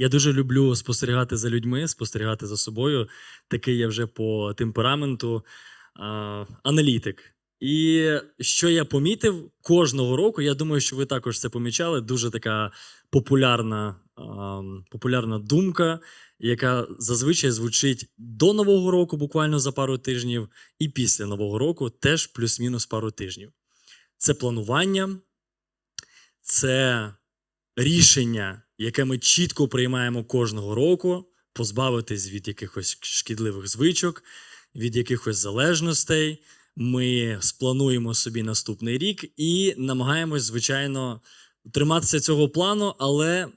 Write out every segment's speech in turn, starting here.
Я дуже люблю спостерігати за людьми, спостерігати за собою. Такий я вже по темпераменту а, аналітик. І що я помітив кожного року, я думаю, що ви також це помічали. Дуже така популярна, а, популярна думка, яка зазвичай звучить до Нового року, буквально за пару тижнів, і після Нового року теж плюс-мінус пару тижнів. Це планування, це рішення, яке ми чітко приймаємо кожного року, позбавитись від якихось шкідливих звичок, від якихось залежностей. Ми сплануємо собі наступний рік і намагаємось, звичайно, триматися цього плану, але,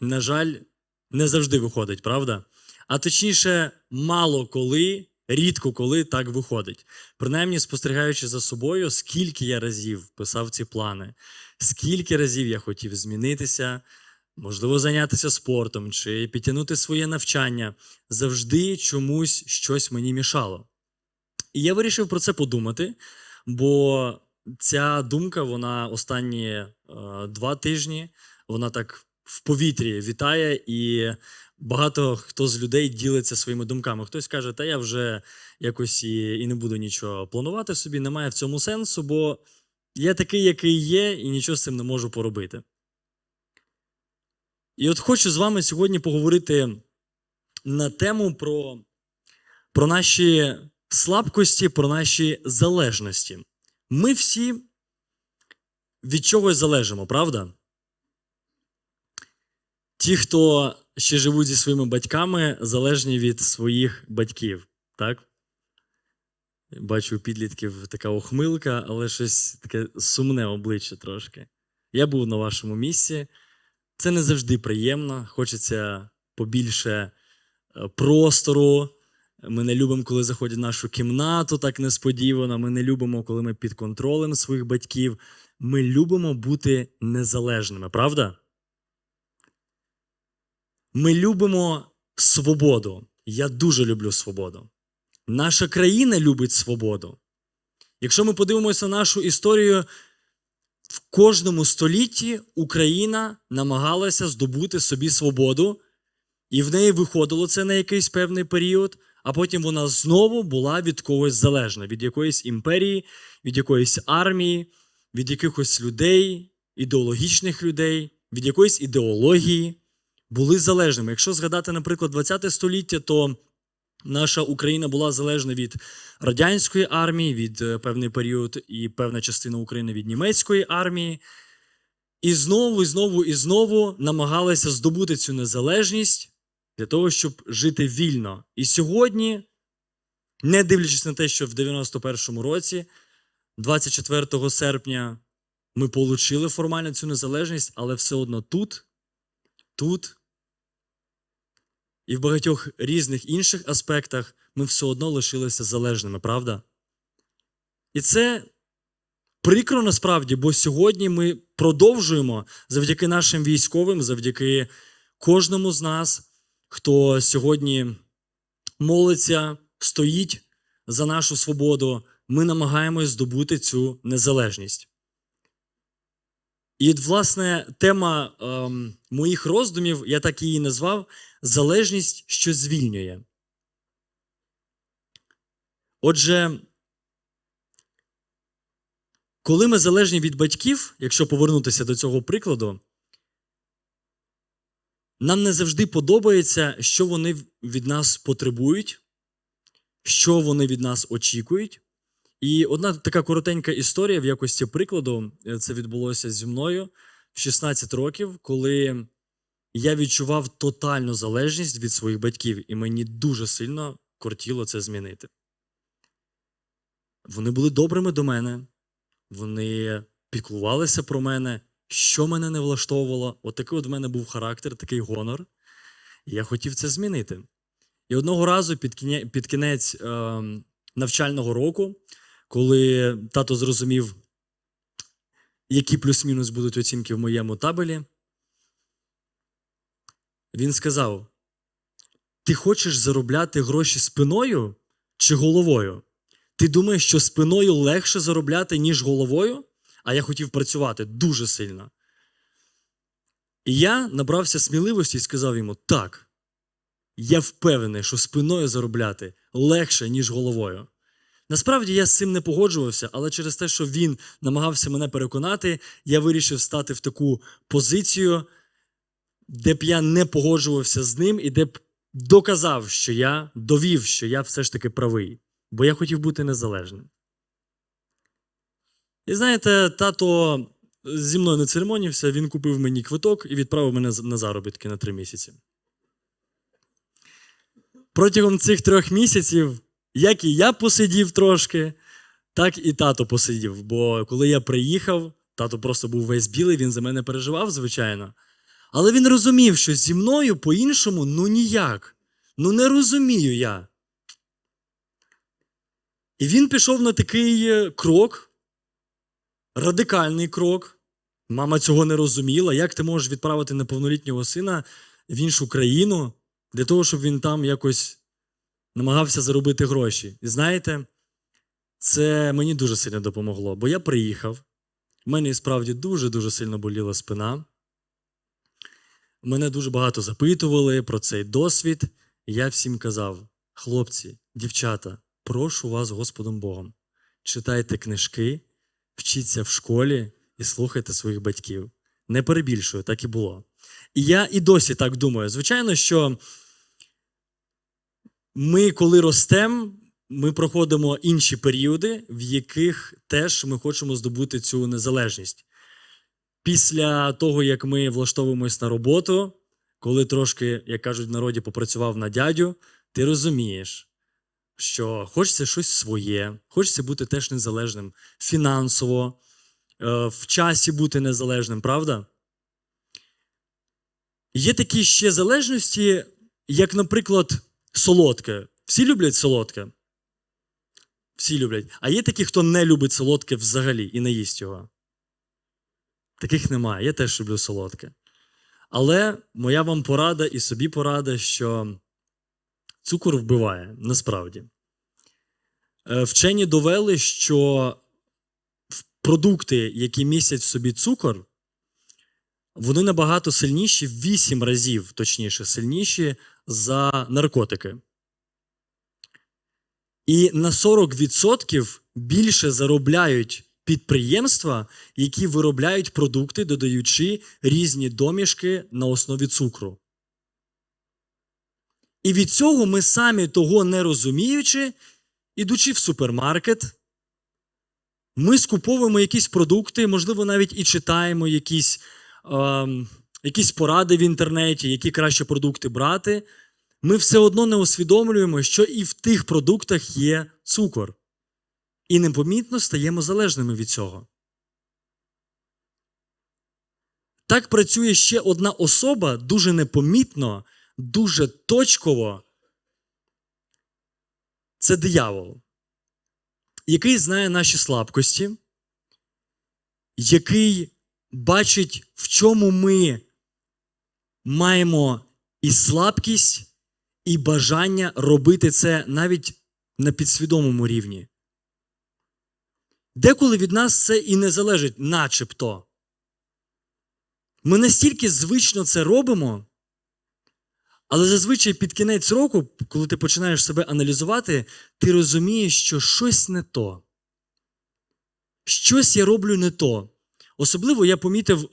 на жаль, не завжди виходить, правда? А точніше, мало коли, рідко коли так виходить. Принаймні, спостерігаючи за собою, скільки я разів писав ці плани, скільки разів я хотів змінитися, можливо, зайнятися спортом чи підтягнути своє навчання, завжди чомусь щось мені мішало. І я вирішив про це подумати, бо ця думка, вона останні е, два тижні, вона так в повітрі вітає, і багато хто з людей ділиться своїми думками. Хтось каже, та я вже якось і, і не буду нічого планувати собі, немає в цьому сенсу, бо я такий, який є, і нічого з цим не можу поробити. І от хочу з вами сьогодні поговорити на тему про, про наші слабкості, про наші залежності. Ми всі від чогось залежимо, правда? Ті, хто ще живуть зі своїми батьками, залежні від своїх батьків, так? Бачу у підлітків така охмилка, але щось таке сумне обличчя трошки. Я був на вашому місці. Це не завжди приємно. Хочеться побільше е, простору. Ми не любимо, коли заходять в нашу кімнату так несподівано. Ми не любимо, коли ми під контролем своїх батьків. Ми любимо бути незалежними, правда? Ми любимо свободу. Я дуже люблю свободу. Наша країна любить свободу. Якщо ми подивимося на нашу історію, в кожному столітті Україна намагалася здобути собі свободу, і в неї виходило це на якийсь певний період, а потім вона знову була від когось залежна, від якоїсь імперії, від якоїсь армії, від якихось людей, ідеологічних людей, від якоїсь ідеології були залежними. Якщо згадати, наприклад, 20 століття, то наша Україна була залежна від радянської армії, від е, певний період, і певна частина України від німецької армії. І знову, і знову, і знову намагалися здобути цю незалежність для того, щоб жити вільно. І сьогодні, не дивлячись на те, що в 91-му році, 24 серпня, ми отримали формально цю незалежність, але все одно тут, тут і в багатьох різних інших аспектах ми все одно лишилися залежними, правда? І це прикро насправді, бо сьогодні ми продовжуємо завдяки нашим військовим, завдяки кожному з нас, хто сьогодні молиться, стоїть за нашу свободу, ми намагаємось здобути цю незалежність. І, власне, тема ем, моїх роздумів, я так її назвав залежність, що звільнює. Отже, коли ми залежні від батьків, якщо повернутися до цього прикладу, нам не завжди подобається, що вони від нас потребують, що вони від нас очікують. І одна така коротенька історія в якості прикладу, е, це відбулося зі мною в 16 років, коли я відчував тотальну залежність від своїх батьків, і мені дуже сильно кортіло це змінити. Вони були добрими до мене, вони піклувалися про мене, що мене не влаштовувало. От такий от в мене був характер, такий гонор. І я хотів це змінити. І одного разу під кінець, під кінець е, навчального року, коли тато зрозумів, які плюс-мінус будуть оцінки в моєму табелі, він сказав: Ти хочеш заробляти гроші спиною чи головою? Ти думаєш, що спиною легше заробляти, ніж головою? А я хотів працювати дуже сильно. І я набрався сміливості і сказав йому: так, я впевнений, що спиною заробляти легше, ніж головою. Насправді я з цим не погоджувався, але через те, що він намагався мене переконати, я вирішив стати в таку позицію, де б я не погоджувався з ним і де б доказав, що я довів, що я все ж таки правий, бо я хотів бути незалежним. І знаєте, тато зі мною не церемонівся, він купив мені квиток і відправив мене на заробітки на три місяці. Протягом цих трьох місяців, як і я посидів трошки, так і тато посидів. Бо коли я приїхав, тато просто був весь білий, він за мене переживав, звичайно. Але він розумів, що зі мною по-іншому ну ніяк. Ну не розумію я. І він пішов на такий е, крок, радикальний крок. Мама цього не розуміла. Як ти можеш відправити неповнолітнього сина в іншу країну для того, щоб він там якось намагався заробити гроші? І знаєте, це мені дуже сильно допомогло, бо я приїхав. в мене справді дуже-дуже сильно боліла спина. Мене дуже багато запитували про цей досвід. Я всім казав: хлопці, дівчата, прошу вас Господом Богом, читайте книжки, вчіться в школі і слухайте своїх батьків. Не перебільшую, так і було. І я і досі так думаю. Звичайно, що ми, коли ростемо, ми проходимо інші періоди, в яких теж ми хочемо здобути цю незалежність. Після того, як ми влаштовуємось на роботу, коли трошки, як кажуть в народі, попрацював на дядю, ти розумієш, що хочеться щось своє, хочеться бути теж незалежним фінансово, е, в часі бути незалежним, правда? Є такі ще залежності, як, наприклад, солодке. Всі люблять солодке? Всі люблять. А є такі, хто не любить солодке взагалі і не їсть його. Таких немає. Я теж люблю солодке. Але моя вам порада і собі порада, що цукор вбиває насправді. Е, Вчені довели, що продукти, які містять в собі цукор, вони набагато сильніші, в 8 разів, точніше, сильніші за наркотики. І на 40% більше заробляють підприємства, які виробляють продукти, додаючи різні домішки на основі цукру. І від цього ми самі того не розуміючи, ідучи в супермаркет, ми скуповуємо якісь продукти, можливо, навіть і читаємо якісь, якісь поради в інтернеті, які краще продукти брати. Ми все одно не усвідомлюємо, що і в тих продуктах є цукор. І непомітно стаємо залежними від цього. Так працює ще одна особа дуже непомітно, дуже точково. Це диявол, який знає наші слабкості, який бачить, в чому ми маємо і слабкість, і бажання робити це навіть на підсвідомому рівні. Деколи від нас це і не залежить, начебто. Ми настільки звично це робимо, але зазвичай під кінець року, коли ти починаєш себе аналізувати, ти розумієш, що щось не то. Щось я роблю не то. Особливо я помітив,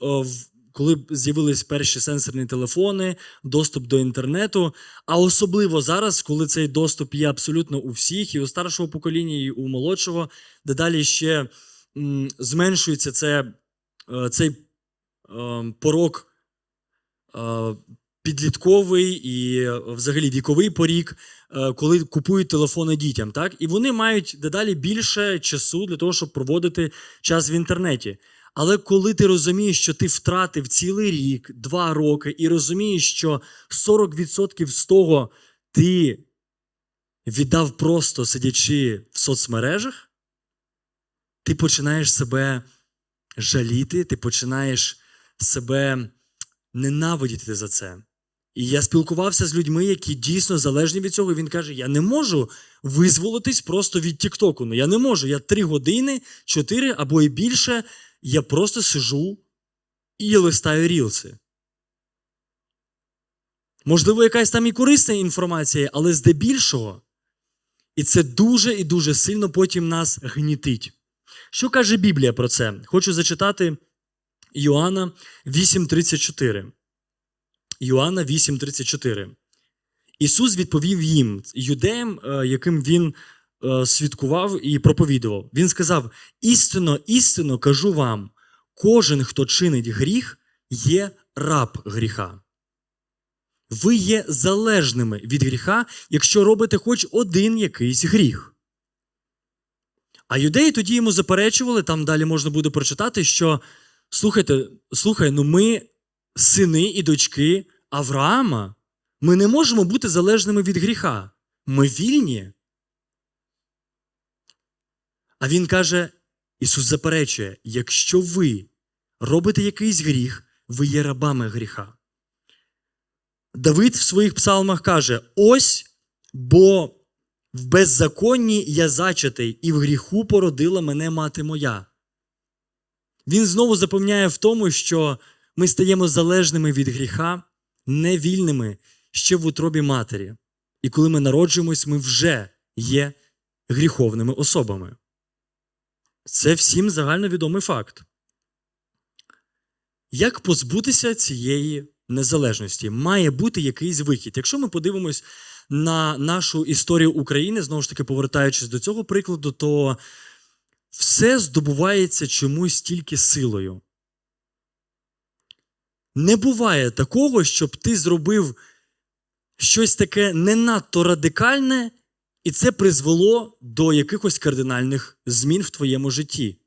коли з'явились перші сенсорні телефони, доступ до інтернету. А особливо зараз, коли цей доступ є абсолютно у всіх, і у старшого покоління, і у молодшого, дедалі ще зменшується це, е, цей е, порок е, підлітковий і взагалі віковий порік, коли купують телефони дітям. Так? І вони мають дедалі більше часу для того, щоб проводити час в інтернеті. Але коли ти розумієш, що ти втратив цілий рік, два роки, і розумієш, що 40% з того ти віддав просто сидячи в соцмережах, ти починаєш себе жаліти, ти починаєш себе ненавидіти за це. І я спілкувався з людьми, які дійсно залежні від цього. І він каже: Я не можу визволитись просто від Тіктоку. Ну я не можу. Я три години, чотири або і більше я просто сижу і листаю рілси. Можливо, якась там і корисна інформація, але здебільшого. І це дуже і дуже сильно потім нас гнітить. Що каже Біблія про це? Хочу зачитати Йоанна 8:34. Йоанна 8:34. Ісус відповів їм, юдеям, е, яким він свідкував і проповідував. Він сказав: істинно, істинно кажу вам, кожен, хто чинить гріх, є раб гріха. Ви є залежними від гріха, якщо робите хоч один якийсь гріх. А юдеї тоді йому заперечували, там далі можна буде прочитати, що слухайте, слухай, ну ми сини і дочки Авраама. Ми не можемо бути залежними від гріха. Ми вільні. А він каже: Ісус заперечує: якщо ви робите якийсь гріх, ви є рабами гріха. Давид в своїх псалмах каже: Ось бо в беззаконні я зачатий, і в гріху породила мене мати моя. Він знову запевняє в тому, що ми стаємо залежними від гріха, невільними ще в утробі матері. І коли ми народжуємось, ми вже є гріховними особами. Це всім загальновідомий факт. Як позбутися цієї незалежності? Має бути якийсь вихід. Якщо ми подивимось на нашу історію України, знову ж таки, повертаючись до цього прикладу, то все здобувається чомусь тільки силою. Не буває такого, щоб ти зробив щось таке не надто радикальне, і це призвело до якихось кардинальних змін в твоєму житті.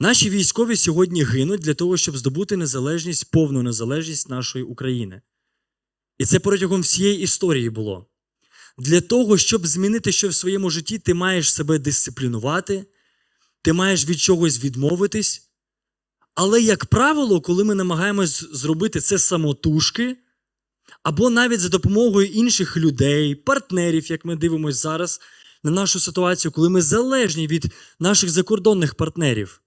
Наші військові сьогодні гинуть для того, щоб здобути незалежність, повну незалежність нашої України. І це протягом всієї історії було. Для того, щоб змінити щось в своєму житті, ти маєш себе дисциплінувати, ти маєш від чогось відмовитись. Але, як правило, коли ми намагаємось зробити це самотужки, або навіть за допомогою інших людей, партнерів, як ми дивимося зараз на нашу ситуацію, коли ми залежні від наших закордонних партнерів,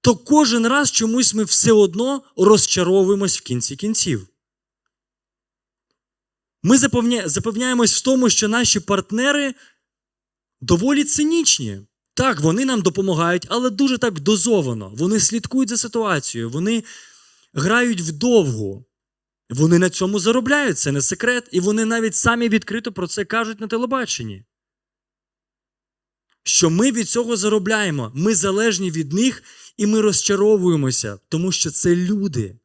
то кожен раз чомусь ми все одно розчаровуємось в кінці кінців. Ми запевня... запевняємось в тому, що наші партнери доволі цинічні. Так, вони нам допомагають, але дуже так дозовано. Вони слідкують за ситуацією, вони грають вдовгу. Вони на цьому заробляють, це не секрет, і вони навіть самі відкрито про це кажуть на телебаченні. Що ми від цього заробляємо, ми залежні від них, і ми розчаровуємося, тому що це люди.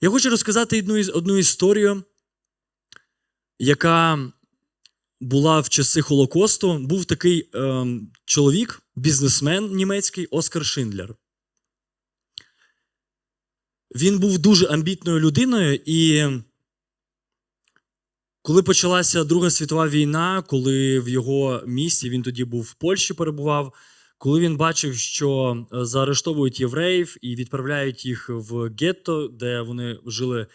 Я хочу розказати одну, одну історію, яка була в часи Холокосту. Був такий ем, чоловік, бізнесмен німецький Оскар Шиндлер. Він був дуже амбітною людиною, і коли почалася Друга світова війна, коли в його місті він тоді був в Польщі перебував, коли він бачив, що е, заарештовують євреїв і відправляють їх в гетто, де вони жили е,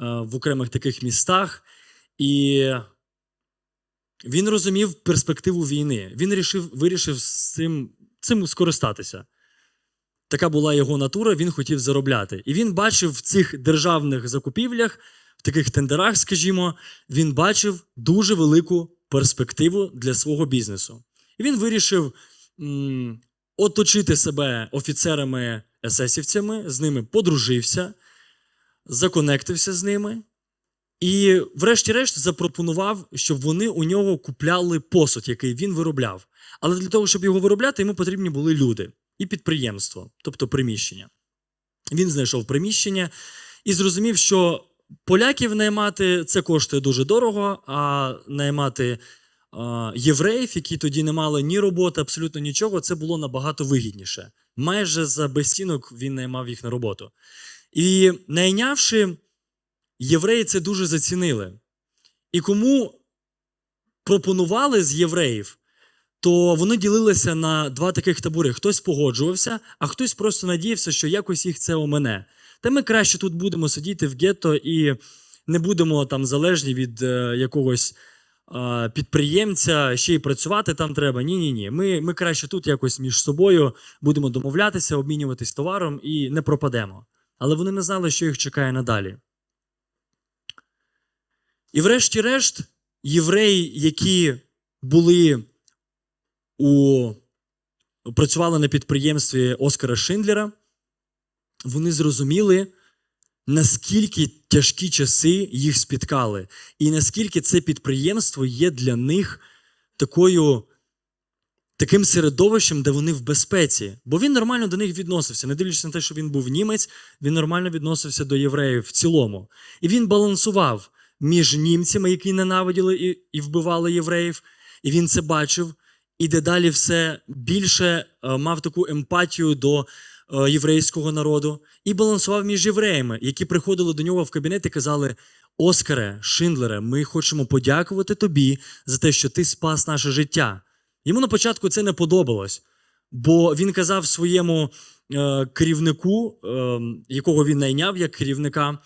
в окремих таких містах, і він розумів перспективу війни. Він рішив, вирішив з цим, цим скористатися. Така була його натура, він хотів заробляти. І він бачив в цих державних закупівлях, в таких тендерах, скажімо, він бачив дуже велику перспективу для свого бізнесу. І він вирішив м, оточити себе офіцерами есесівцями, з ними подружився, законектився з ними. І, врешті-решт, запропонував, щоб вони у нього купляли посуд, який він виробляв. Але для того, щоб його виробляти, йому потрібні були люди і підприємство, тобто приміщення. Він знайшов приміщення і зрозумів, що поляків наймати це коштує дуже дорого, а наймати а, євреїв, які тоді не мали ні роботи, абсолютно нічого, це було набагато вигідніше. Майже за безцінок він наймав їх на роботу. І найнявши, євреї це дуже зацінили. І кому пропонували з євреїв, то вони ділилися на два таких табори. Хтось погоджувався, а хтось просто надіявся, що якось їх це омине. Та ми краще тут будемо сидіти в гетто і не будемо там залежні від е, якогось е, підприємця, ще й працювати там треба. Ні, ні, ні. Ми, ми краще тут якось між собою будемо домовлятися, обмінюватись товаром і не пропадемо. Але вони не знали, що їх чекає надалі. І врешті-решт, євреї, які були у працювали на підприємстві Оскара Шиндлера, вони зрозуміли, наскільки тяжкі часи їх спіткали, і наскільки це підприємство є для них такою, таким середовищем, де вони в безпеці. Бо він нормально до них відносився, не дивлячись на те, що він був німець, він нормально відносився до євреїв в цілому. І він балансував між німцями, які ненавиділи і, і вбивали євреїв, і він це бачив. І дедалі все більше е, мав таку емпатію до е, єврейського народу і балансував між євреями, які приходили до нього в кабінет і казали: Оскаре, Шиндлере, ми хочемо подякувати тобі за те, що ти спас наше життя. Йому на початку це не подобалось, бо він казав своєму е, керівнику, е, якого він найняв як керівника,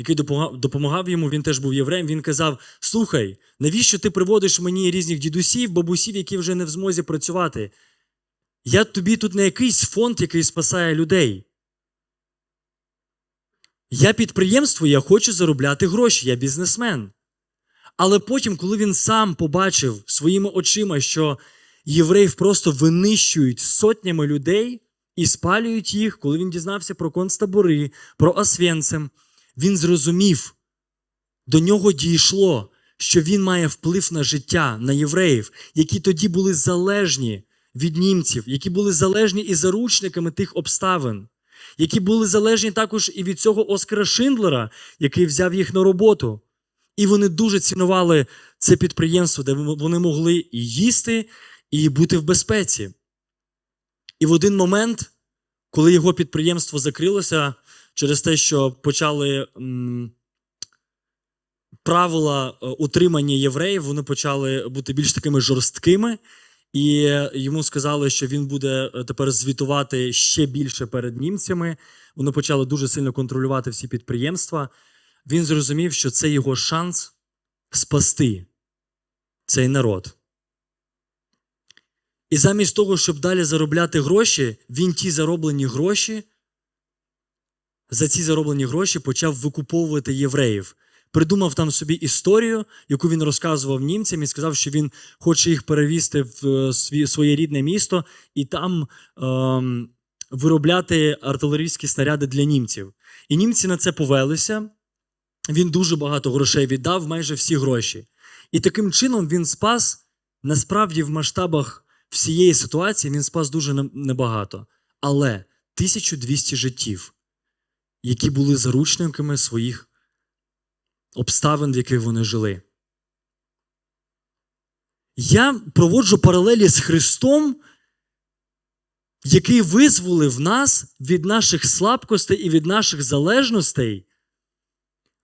який допомагав, йому, він теж був євреєм. Він казав: Слухай, навіщо ти приводиш мені різних дідусів, бабусів, які вже не в змозі працювати? Я тобі тут не якийсь фонд, який спасає людей. Я підприємство, я хочу заробляти гроші, я бізнесмен. Але потім, коли він сам побачив своїми очима, що євреїв просто винищують сотнями людей і спалюють їх, коли він дізнався про концтабори, про Освенцим, він зрозумів, до нього дійшло, що він має вплив на життя, на євреїв, які тоді були залежні від німців, які були залежні і заручниками тих обставин, які були залежні також і від цього Оскара Шиндлера, який взяв їх на роботу. І вони дуже цінували це підприємство, де вони могли і їсти, і бути в безпеці. І в один момент, коли його підприємство закрилося через те, що почали м, правила е, утримання євреїв, вони почали бути більш такими жорсткими, і йому сказали, що він буде е, тепер звітувати ще більше перед німцями. Вони почали дуже сильно контролювати всі підприємства. Він зрозумів, що це його шанс спасти цей народ. І замість того, щоб далі заробляти гроші, він ті зароблені гроші, за ці зароблені гроші почав викуповувати євреїв. Придумав там собі історію, яку він розказував німцям, і сказав, що він хоче їх перевізти в е, своє рідне місто і там ем, виробляти артилерійські снаряди для німців. І німці на це повелися. Він дуже багато грошей віддав, майже всі гроші. І таким чином він спас насправді в масштабах всієї ситуації він спас дуже небагато. Але 1200 життів, які були заручниками своїх обставин, в яких вони жили. Я проводжу паралелі з Христом, який визволив нас від наших слабкостей і від наших залежностей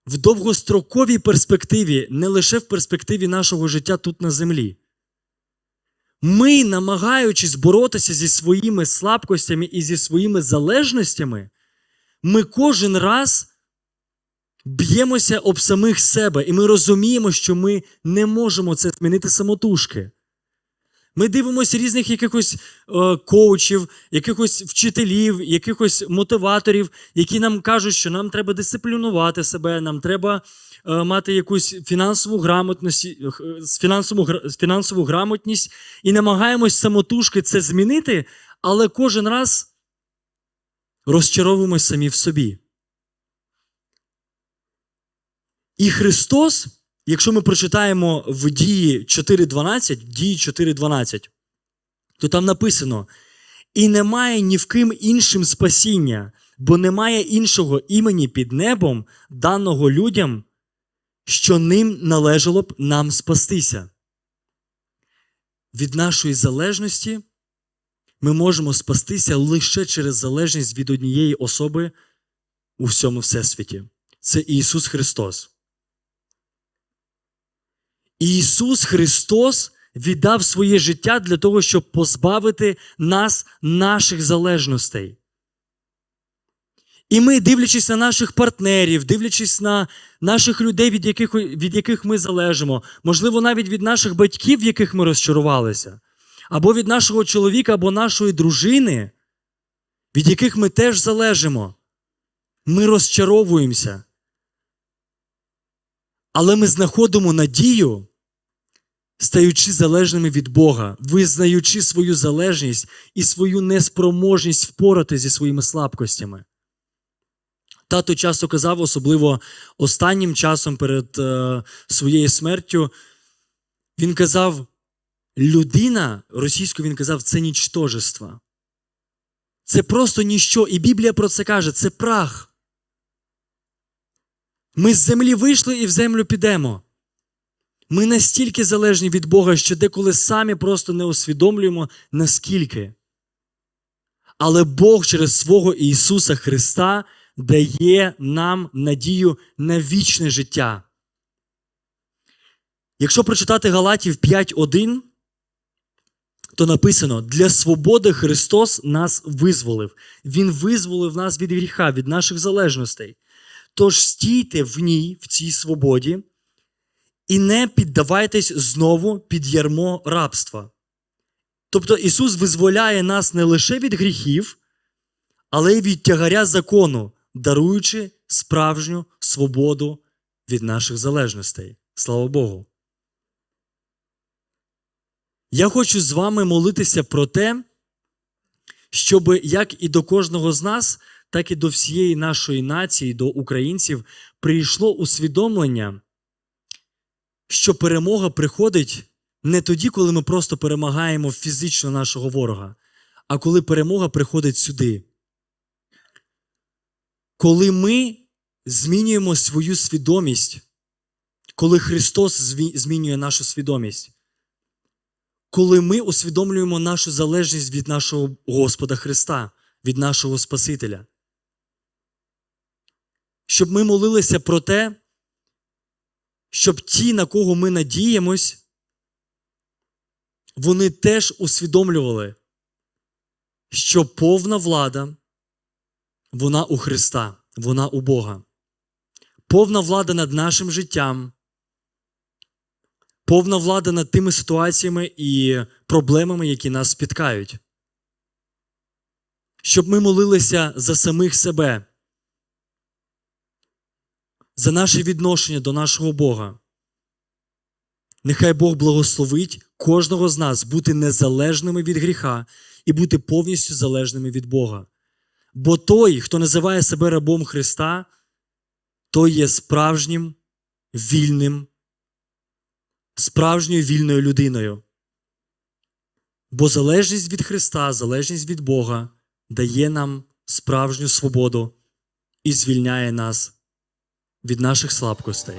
в довгостроковій перспективі, не лише в перспективі нашого життя тут на землі. Ми, намагаючись боротися зі своїми слабкостями і зі своїми залежностями, ми кожен раз б'ємося об самих себе, і ми розуміємо, що ми не можемо це змінити самотужки. Ми дивимося різних якихось е, коучів, якихось вчителів, якихось мотиваторів, які нам кажуть, що нам треба дисциплінувати себе, нам треба е, мати якусь фінансову грамотність, е, фінансову, фінансову грамотність і намагаємось самотужки це змінити, але кожен раз розчаровуємось самі в собі. І Христос, якщо ми прочитаємо в дії 4.12, дії 4.12, то там написано: і немає ні в ким іншим спасіння, бо немає іншого імені під небом, даного людям, що ним належало б нам спастися. Від нашої залежності ми можемо спастися лише через залежність від однієї особи у всьому всесвіті. Це Ісус Христос. Ісус Христос віддав своє життя для того, щоб позбавити нас наших залежностей. І ми, дивлячись на наших партнерів, дивлячись на наших людей, від яких, від яких ми залежимо, можливо, навіть від наших батьків, в яких ми розчарувалися, або від нашого чоловіка, або нашої дружини, від яких ми теж залежимо, ми розчаровуємося. Але ми знаходимо надію, стаючи залежними від Бога, визнаючи свою залежність і свою неспроможність впорати зі своїми слабкостями. Тато часто казав, особливо останнім часом перед е, своєю смертю, він казав: людина, російською він казав, це нічтожество. Це просто ніщо. І Біблія про це каже: це прах. Ми з землі вийшли і в землю підемо. Ми настільки залежні від Бога, що деколи самі просто не усвідомлюємо, наскільки. Але Бог через свого Ісуса Христа дає нам надію на вічне життя. Якщо прочитати Галатів 5.1, то написано: для свободи Христос нас визволив. Він визволив нас від гріха, від наших залежностей. Тож стійте в ній, в цій свободі, і не піддавайтесь знову під ярмо рабства. Тобто Ісус визволяє нас не лише від гріхів, але й від тягаря закону, даруючи справжню свободу від наших залежностей. Слава Богу. Я хочу з вами молитися про те, щоб як і до кожного з нас, так і до всієї нашої нації, до українців, прийшло усвідомлення, що перемога приходить не тоді, коли ми просто перемагаємо фізично нашого ворога, а коли перемога приходить сюди. Коли ми змінюємо свою свідомість, коли Христос змінює нашу свідомість, коли ми усвідомлюємо нашу залежність від нашого Господа Христа, від нашого Спасителя. Щоб ми молилися про те, щоб ті, на кого ми надіємось, вони теж усвідомлювали, що повна влада, вона у Христа, вона у Бога. Повна влада над нашим життям, повна влада над тими ситуаціями і проблемами, які нас спіткають. Щоб ми молилися за самих себе, за наше відношення до нашого Бога. Нехай Бог благословить кожного з нас бути незалежними від гріха і бути повністю залежними від Бога. Бо той, хто називає себе рабом Христа, той є справжнім вільним, справжньою вільною людиною. Бо залежність від Христа, залежність від Бога дає нам справжню свободу і звільняє нас від наших слабкостей.